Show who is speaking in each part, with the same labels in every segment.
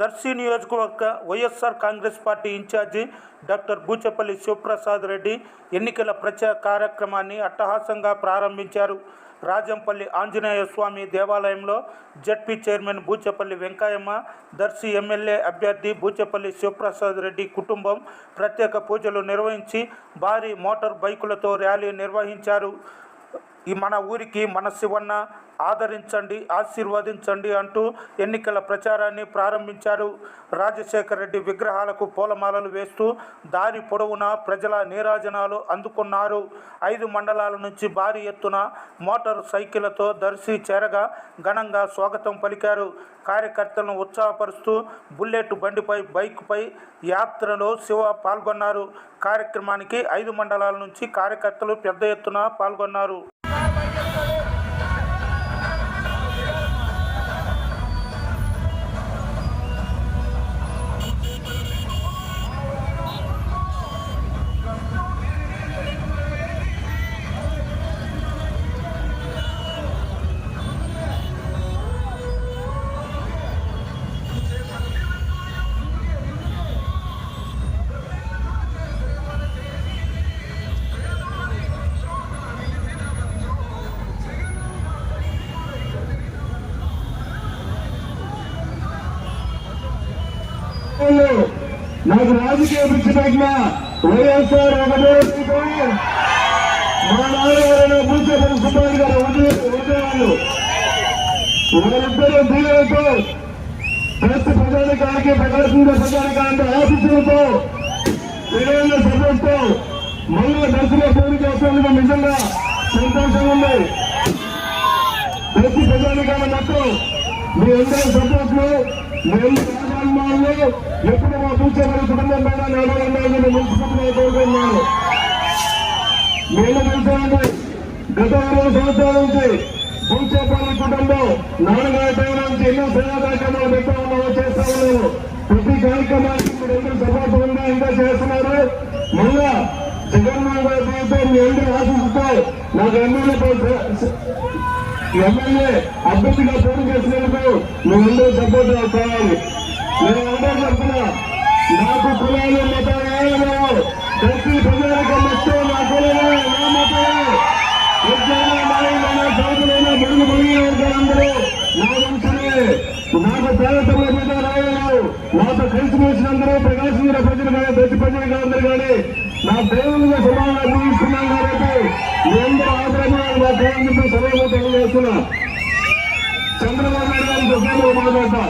Speaker 1: దర్శి నియోజకవర్గ YSR Congress party incharge doctor Buchapalli Sivaprasad Reddy ఎన్నికల ప్రచార కార్యక్రమాన్ని అట్టహాసంగా ప్రారంభించారు. రాజంపల్లి ఆంజనేయ స్వామి దేవాలయంలో ZP chairman Buchapalli Venkayyamma Darsi MLA అభ్యర్థి బూచపల్లి శివప్రసాద్ రెడ్డి కుటుంబం ప్రత్యేక పూజలు నిర్వహించి భారీ మోటార్ బైకులతో ర్యాలీ నిర్వహించారు. ఈ మన ఊరికి మన శివన్న ఆదరించండి ఆశీర్వదించండి అంటూ ఎన్నికల ప్రచారాన్ని ప్రారంభించారు. రాజశేఖర రెడ్డి విగ్రహాలకు పూలమాలలు వేస్తూ దారి పొడవునా ప్రజల నీరాజనాలు అందుకున్నారు. ఐదు మండలాల నుంచి భారీ ఎత్తున మోటార్ సైకిళ్ళతో దర్శి చేరగా ఘనంగా స్వాగతం పలికారు. కార్యకర్తలను ఉత్సాహపరుస్తూ బుల్లెట్ బండిపై బైక్పై యాత్రలో శివ పాల్గొన్నారు. కార్యక్రమానికి ఐదు మండలాల నుంచి కార్యకర్తలు పెద్ద ఎత్తున పాల్గొన్నారు.
Speaker 2: వాళ్ళు నాకు రాజకీయ పిచ్చి పెట్టిన వైఎస్ఆర్ ఒకటే మా నాన్నగారైన భూచేపల్లి సుబ్బారెడ్డి గారు ఉండేవాళ్ళు వాళ్ళిద్దరూ దీవులతో ప్రతి ప్రజానికానికి ప్రకాశించే ప్రజానికానికి ఆఫీసులతో తెలియని సభ్యులతో మళ్ళీ దర్శన పూర్తి చేస్తున్నందుకు నిజంగా సంతోషంగా ఉంది. ప్రతి ప్రజానికాన్ని మొత్తం మీ అందరూ సపోర్ట్లు మీ అందరూ రాజాభిమానులు ఎప్పుడు మా కూర్చోబడి కుటుంబం పైన నడవాలని నేను మున్సిపల్గా మేము తెలుసామండి గత ఇరవై సంవత్సరాల నుంచి భూచేపల్లి కుటుంబం నాన్నగారి నుంచి ఎన్నో సేవా కార్యక్రమాలు పెట్టా ఉన్నాము చేస్తా ఉన్నాము. ప్రతి కార్యక్రమానికి మీరు అందరూ సపోర్ట్ ఉందా ఇంకా చేస్తున్నారు. మళ్ళా జగన్మోహన్ గారి మీ అందరూ ఆశిస్తూ నాకు ఎమ్మెల్యే ఎమ్మెల్యే అభ్యర్థిగా పోటీ చేసినందుకు మీరందరూ సపోర్ట్ కావాలి నేను అందరూ చెప్తున్నా. నాకు కులాలు మతాలు ఏమీ ప్రతి ప్రజలకు మొత్తం నా కులమే నా మతమే ఎట్లయినా మాయమైనా సాగులైనా ముడుగు మునిగి నా వంశమే నాకు పేదతల మీద రాయలేదు నాతో కలిసి మెలిసినందరూ ప్రకాశం ప్రజలు కానీ ప్రతి ప్రజలు కానీ అందరూ కానీ నా దేవునిగా సమానంగా పూజిస్తున్నాను కాబట్టి అందరూ ఆదరణ నా దేవుని సభలో తెలియజేస్తున్నా చంద్రబాబు నాయుడు గారి దుఃఖంలో మాట్లాడతా.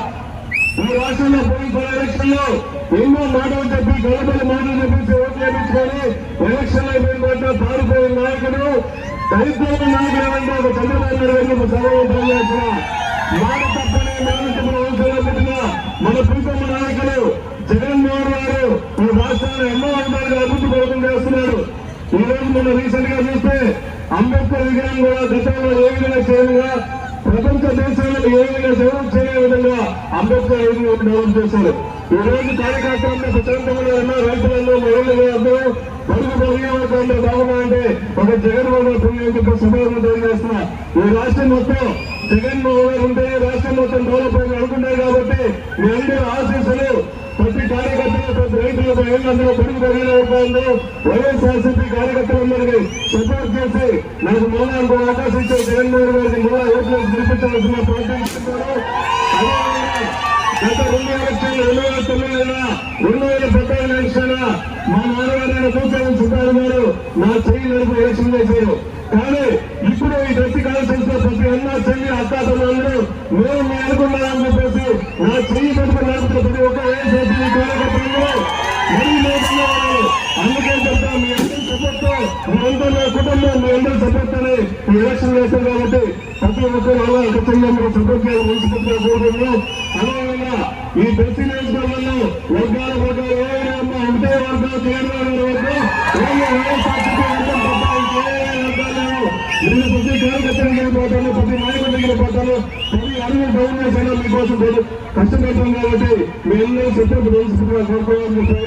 Speaker 2: ఈ రాష్ట్రంలో పోయిన ఎలక్షన్లో ఎన్నో మాటలు చెప్పి గొడవలు మాటలు చెప్పి ఓట్లు వేయించుకొని ఎలక్షన్లో అయిపోయిన తర్వాత పారిపోయిన నాయకుడు దళితుల నాయకుడు అంటే ఒక చంద్రబాబు నాయుడు గారిని ఒక సభలో తెలియజేస్తున్నా మాట తప్పని మేనతమైన వంశంలో పెట్టిన మన ప్రీతమ్మ నాయకులు జగన్మోహన్ గారు ఈ రాష్ట్రాన్ని ఎన్నో వర్గాలుగా అభివృద్ధి కోసం చేస్తున్నారు. ఈ రోజు మనం రీసెంట్గా చూస్తే అంబేద్కర్ విగ్రహం కూడా గతంలో ఏ విధంగా చేయగా ప్రపంచ దేశాల్లో ఏ విధంగా డెవలప్ చేయని విధంగా అంబేద్కర్ ఏ డెవలప్ చేశారు. ఈ రోజు కార్యకర్తలంతా ప్రశాంతంగా ఉన్న రైతులందరూ మహిళలు అందరూ పరుగు పరిగణలో బాగున్నాయంటే ఒక జగన్మోహన్ గారు పుణ్యం చెప్పి సభలో తెలియజేస్తున్నా ఈ రాష్ట్రం మొత్తం జగన్మోహన్ గారు ఉంటే రాష్ట్రం మొత్తం డెవలప్ అయింది అనుకుంటాయి కాబట్టి మీ అందరూ ఆశీస్సులు రైతులకు ఏళ్ళందరూ పొడుగు వైఎస్ఆర్సీపీ కార్యకర్తలందరికీ సపోర్ట్ చేసి నాకు మళ్ళా ఇంకో అవకాశం ఇచ్చే జగన్మోహన్ గారికి మళ్ళా ఓట్లు గెలిపించాల్సిన ప్రోత్సహిస్తున్నారు గత రెండు ఎలక్షన్లు రెండు వేల రెండు వేల పద్నాలుగు ఎలక్షన్ మా నాన్నగారు కూర్చొని సుబ్బారు గారు నా చెయ్యి నడుపు ఎలక్షన్ చేశారు. కానీ ఇప్పుడు ఈ గట్టి కాన్ఫరెన్స్లో ప్రతి అన్న చెల్లి అక్క తమ్ముళ్ళు మేము మీరంతా నా కుటుంబం మీ అందరూ సపోర్ట్ అని ఈ ఎలక్షన్ వేశారు కాబట్టి ప్రతి ఒక్కరు అలా ఒక మీరు సపోర్ట్ చేయాలి మున్సిపల్ కోరుకుంటున్నాం అదేవిధంగా ఈ దర్శి నియోజకవర్గంలో వర్గాల వర్గాలు ఏ అమ్మ ఉంటే వర్గాలు చేయడం నేను ప్రతి కార్యకర్తలు పోతాను ప్రతి నాయకుడికి పోతాను ప్రతి అడుగు గవర్నమెంట్ అయినా మీకోసం కష్టపడతాం కాబట్టి మీ అందరూ సపోర్ట్ కోరుకోవాలని